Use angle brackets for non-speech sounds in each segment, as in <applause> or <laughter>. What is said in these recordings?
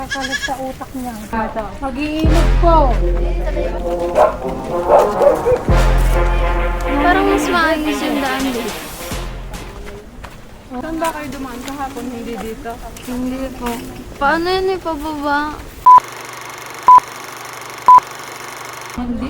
nakakalat sa utak niya. Mag-iilog po. Parang mas maayos yung daan dito. Saan ba kayo dumaan kahapon? Hindi dito. Hindi po. Paano yun ipababa? Punta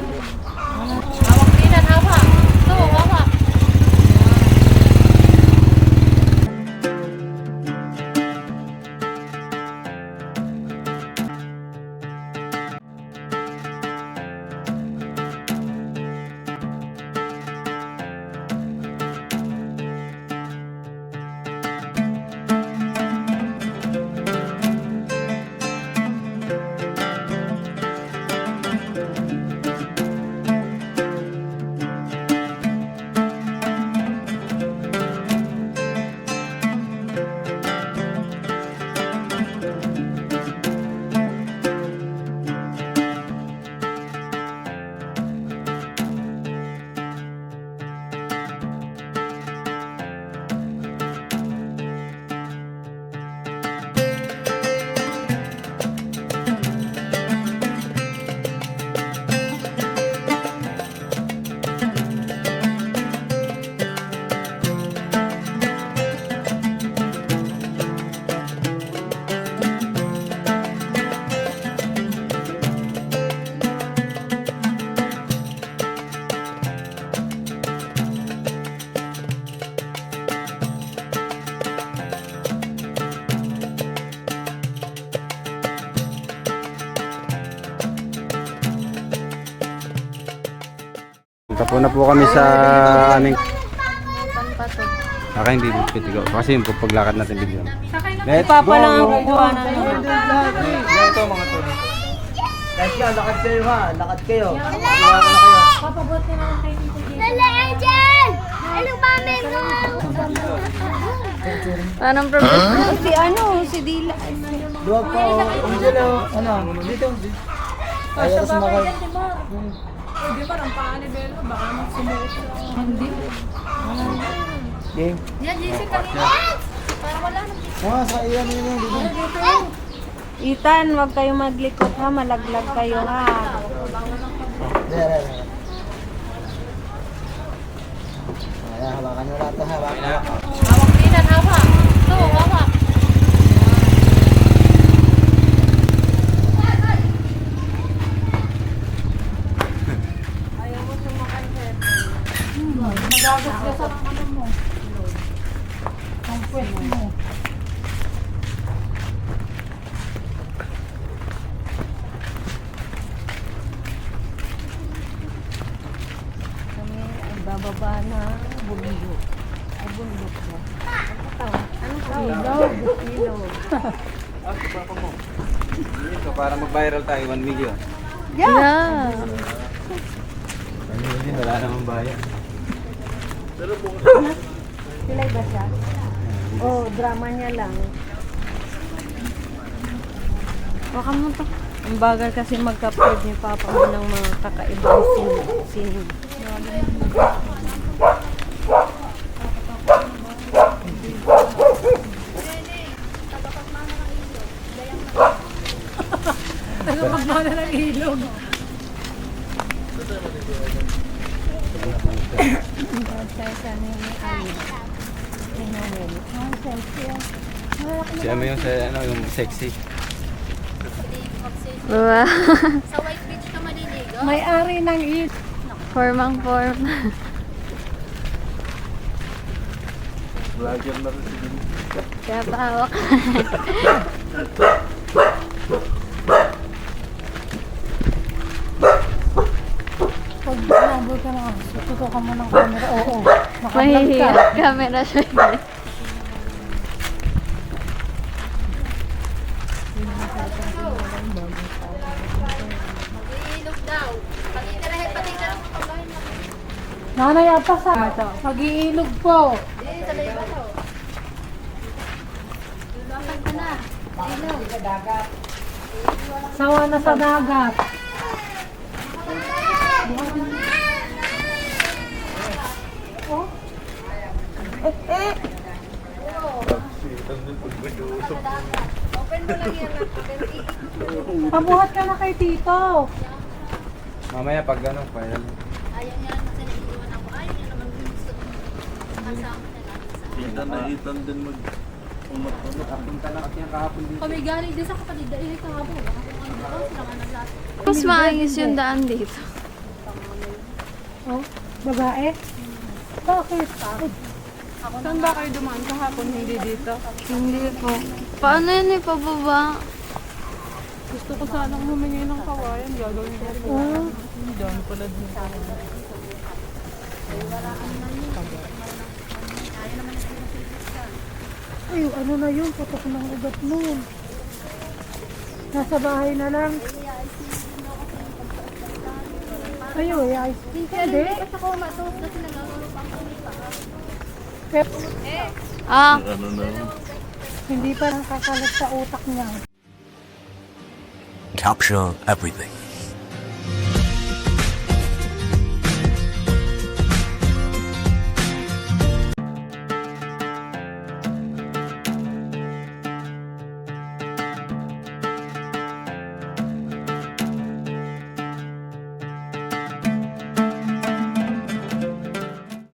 po na po kami sa aming... Pampatog. Aka hindi pitigo. Kasi yung paglakad natin bigyan. Let's Papa lang ang go! kukuha na. Ito mga to. Guys, yan, lakad kayo ha. Lakad kayo. Iwanan na kayo. Papabuti naman kay Tito Jen. Parang professional. si ano, si Dila. Duwag pa. oh. Angelo. Ano? Dito. Ayaw ko sumakay. Hindi ba ang paa ni? Baka magsumuot siya. Hindi. Game. Yan, Jessica. Mga sa iyan yun yun. Dito. Itan, wag kayo maglikot ha. Malaglag kayo ha. There, there, there. Ayan, hawakan nyo lahat. ha. Hawakan. hawakan. Magagas ka sa ano mo. Ang kwet mo. Kami ay bababa na bundok. Ay bundok ba? Anong tawag? Ilog. Ilog. Ito para mag-viral tayo 1 million. Yeah. Ano yun? Wala namang bayan. Silay ba siya? Oh, drama niya lang. Baka mo to. Ang bagal kasi magka-prod ni Papa mo ng mga kakaibang sin sin. Ng ilog. Si ano yung, sa, ano, yung sexy. Wow. May-ari ng it. Formang form. Vlogger na rin si Kaya pahawak. <laughs> ka na, tutukan mo ng camera. Oo, nakablog Mahihiya. ka. Camera siya. Nanay, apa sa Mag-iilog po. Sawa na sa dagat. Open mo lang yan. Pabuhat ka na kay Tito. Mamaya pag ano, final. Ayaw niya naman kasi naiiwan ako. Ayaw niya naman gusto ko. Kasama na sa Kita na itan din mag... Punta na kasi yung kahapon dito. Kami galing din sa kapatid. Dahil kahapon. Baka kung ano daw, sila nga naglahat. Mas maayos yung daan dito. Oh, babae? Bakit? Saan ba kayo dumaan kahapon? Hindi dito. Hindi po. Paano yun eh, pababa? Gusto ko sanang humingi ng kawayan. Gagawin ko po. Ah, Diyan pala din. ay, ano na yun? Putok ng ugat nun. Nasa bahay na lang. Ayo, eh, ice cream. Hindi. Basta ko matuos kasi naglalaro pa ako. Pep, Ah, Ano na. hindi pa nakakalat sa utak niya. capture everything.